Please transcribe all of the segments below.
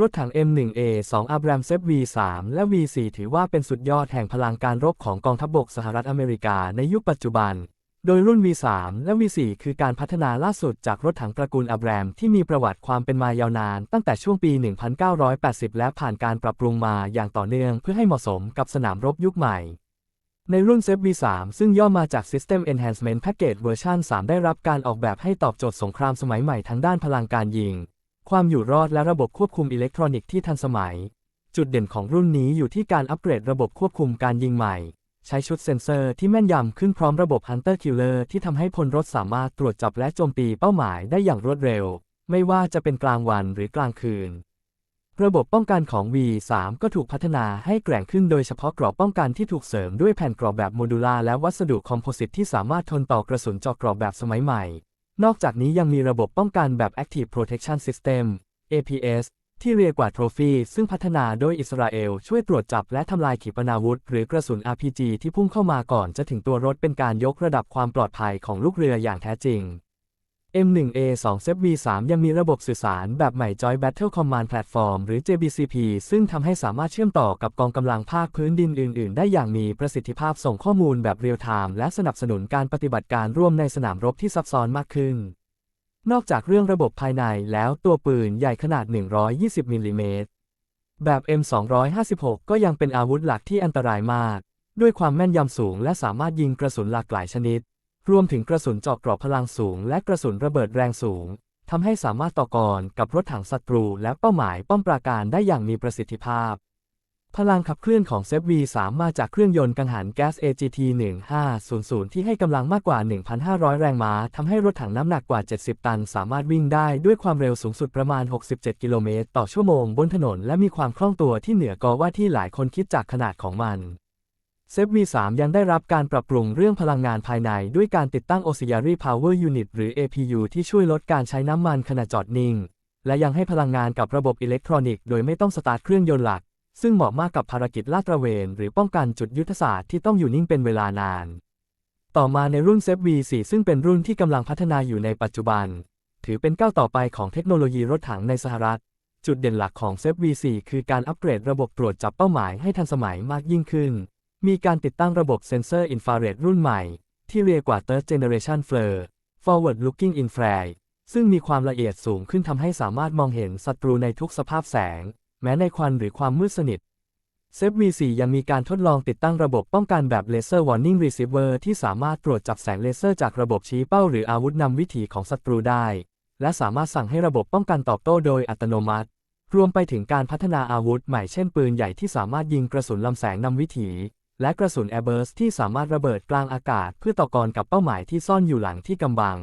รถถัง M1A2 Abrams V3 และ V4 ถือว่าเป็นสุดยอดแห่งพลังการรบของกองทัพบบกสหรัฐอเมริกาในยุคปัจจุบัน โดยรุ่น V3 และ V4 คือการพัฒนาล่าสุดจากรถถังตระกูลอับแรมที่มีประวัติความเป็นมายาวนาน ตั้งแต่ช่วงปี 1980 และผ่านการปรับปรุงมาอย่างต่อเนื่องเพื่อให้เหมาะสมกับสนามรบยุคใหม่ในรุ่น z V3 ซึ่งย่อมาจาก System Enhancement Package เวอร์ชัน3ได้รับการออกแบบให้ตอบโจทย์สงครามสมัยใหม่ทั้งด้านพลังการยิง ความอยู่รอดและระบบควบคุมอิเล็กทรอนิกส์ที่ทันสมัย จุดเด่นของรุ่นนี้อยู่ที่การอัปเกรดระบบควบคุมการยิงใหม่ ใช้ชุดเซ็นเซอร์ที่แม่นยำขึ้นพร้อมระบบ Hunter Killer ที่ทำให้พลรถสามารถตรวจจับและโจมตีเป้าหมายได้อย่างรวดเร็ว ไม่ว่าจะเป็นกลางวันหรือกลางคืน ระบบป้องกันของ V3 ก็ถูกพัฒนาให้แกร่งขึ้นโดยเฉพาะกรอบป้องกันที่ถูกเสริมด้วยแผ่นกรอบแบบโมดูลาร์และวัสดุคอมโพสิตที่สามารถทนต่อกระสุนเจาะกรอบแบบสมัยใหม่ นอกจากนี้ยังมีระบบป้องกันแบบ Active Protection System APS ที่เรียกว่า Trophy ซึ่งพัฒนาโดยอิสราเอล ช่วยตรวจจับและทำลายขีปนาวุธ หรือกระสุน RPG ที่พุ่งเข้ามาก่อนจะถึงตัวรถเป็นการยกระดับความปลอดภัยของลูกเรืออย่างแท้จริง M1A2 z V3 ยังมีระบบสื่อสารแบบใหม่ Joint Battle Command Platform หรือ JBCP ซึ่งทำให้สามารถเชื่อมต่อกับกองกำลังภาคพื้นดินอื่น ๆ ได้อย่างมีประสิทธิภาพส่งข้อมูลแบบเรียลไทม์และสนับสนุนการปฏิบัติการร่วมในสนามรบที่ซับซ้อนมากขึ้น นอกจากเรื่องระบบภายในแล้วตัวปืนใหญ่ขนาด 120มิลลิเมตรแบบ M256 ก็ยังเป็นอาวุธหลักที่อันตรายมาก ด้วยความแม่นยำสูงและสามารถยิงกระสุนหลากหลายชนิด รวมถึงกระสุนเจาะกรอบพลังสูง และกระสุนระเบิดแรงสูงทำให้สามารถต่อกรกับรถถังศัตรู และเป้าหมายป้อมปราการได้อย่างมีประสิทธิภาพ พลังขับเคลื่อนของเซฟ V3 มาจากเครื่องยนต์กังหันแก๊ส AGT 1500 ที่ให้กำลังมากกว่า 1,500 แรงม้าทำให้รถถังน้ำหนักกว่า 70 ตัน สามารถวิ่งได้ด้วยความเร็วสูงสุดประมาณ 67 กิโลเมตรต่อชั่วโมงบนถนน และมีความคล่องตัวที่เหนือกว่าที่หลายคนคิดจากขนาดของมัน เซฟ V3 ยังได้รับการปรับปรุงเรื่องพลังงานภายในด้วยการติดตั้ง Auxiliary Power Unit หรือ APU ที่ช่วยลดการใช้น้ำมันขณะจอดนิ่ง และยังให้พลังงานกับระบบอิเล็กทรอนิกส์โดยไม่ต้องสตาร์ทเครื่องยนต์หลัก ซึ่งเหมาะมากกับภารกิจลาดตระเวน หรือป้องกันจุดยุทธศาสตร์ที่ต้องอยู่นิ่งเป็นเวลานาน ต่อมาในรุ่นเซฟ V4 ซึ่งเป็นรุ่นที่กำลังพัฒนาอยู่ในปัจจุบัน ถือเป็นก้าวต่อไปของเทคโนโลยีรถถังในสหรัฐ จุดเด่นหลักของเซฟ V4 คือการอัปเกรดระบบตรวจจับเป้าหมายให้ทันสมัยมากยิ่งขึ้น มีการติดตั้งระบบเซ็นเซอร์อินฟราเรดรุ่นใหม่ ที่เรียกว่า Third Generation FLIR Forward Looking Infrared ซึ่งมีความละเอียดสูงขึ้นทำให้สามารถมองเห็นศัตรูในทุกสภาพแสง แม้ในควันหรือความมืดสนิทเซฟ V4 ยังมีการทดลองติดตั้งระบบป้องกันแบบ Laser Warning Receiver ที่สามารถตรวจจับแสงเลเซอร์จากระบบชี้เป้าหรืออาวุธนำวิถีของศัตรูได้ และสามารถสั่งให้ระบบป้องกันตอบโต้โดยอัตโนมัติ รวมไปถึงการพัฒนาอาวุธใหม่เช่นปืนใหญ่ที่สามารถยิงกระสุนลำแสงนำวิถี และกระสุน Airburst ที่สามารถระเบิดกลางอากาศเพื่อต่อกรกับเป้าหมายที่ซ่อนอยู่หลังที่กำบัง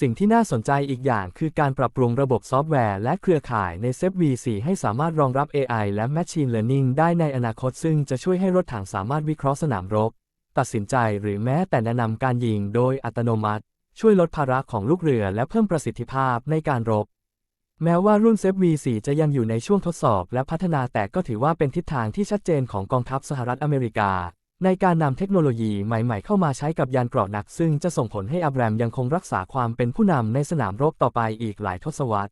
สิ่งที่น่าสนใจอีกอย่างคือการปรับปรุงระบบซอฟต์แวร์และเครือข่ายใน z V4 ให้สามารถรองรับ AI และ Machine Learning ได้ในอนาคตซึ่งจะช่วยให้รถถังสามารถวิเคราะห์สนามรบ ตัดสินใจหรือแม้แต่แนะนำการยิงโดยอัตโนมัติ ช่วยลดภาระของลูกเรือและเพิ่มประสิทธิภาพในการรบ แม้ว่ารุ่น z V4 จะยังอยู่ในช่วงทดสอบและพัฒนาแต่ก็ถือว่าเป็นทิศทางที่ชัดเจนของกองทัพสหรัฐอเมริกา ในการนำเทคโนโลยีใหม่ๆเข้ามาใช้กับยานเกราะหนัก ซึ่งจะส่งผลให้อับแรมยังคงรักษาความเป็นผู้นำในสนามรบต่อไปอีกหลายทศวรรษ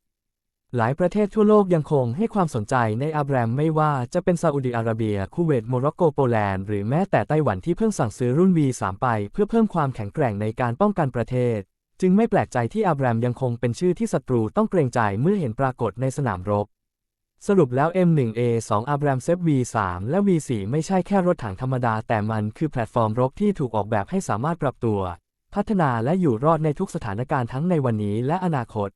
หลายประเทศทั่วโลกยังคงให้ความสนใจในอับแรมไม่ว่าจะเป็นซาอุดิอาระเบีย คูเวตโมร็อกโกโปแลนด์หรือแม้แต่ไต้หวันที่เพิ่งสั่งซื้อรุ่น V3 ไป เพื่อเพิ่มความแข็งแกร่งในการป้องกันประเทศ จึงไม่แปลกใจที่อับแรมยังคงเป็นชื่อที่ศัตรูต้องเกรงใจเมื่อเห็นปรากฏในสนามรบ สรุปแล้ว M1A2 อับรามเซฟ V3 และ V4 ไม่ใช่แค่รถถังธรรมดา แต่มันคือแพลตฟอร์มรบที่ถูกออกแบบให้สามารถปรับตัว พัฒนาและอยู่รอดในทุกสถานการณ์ทั้งในวันนี้และอนาคต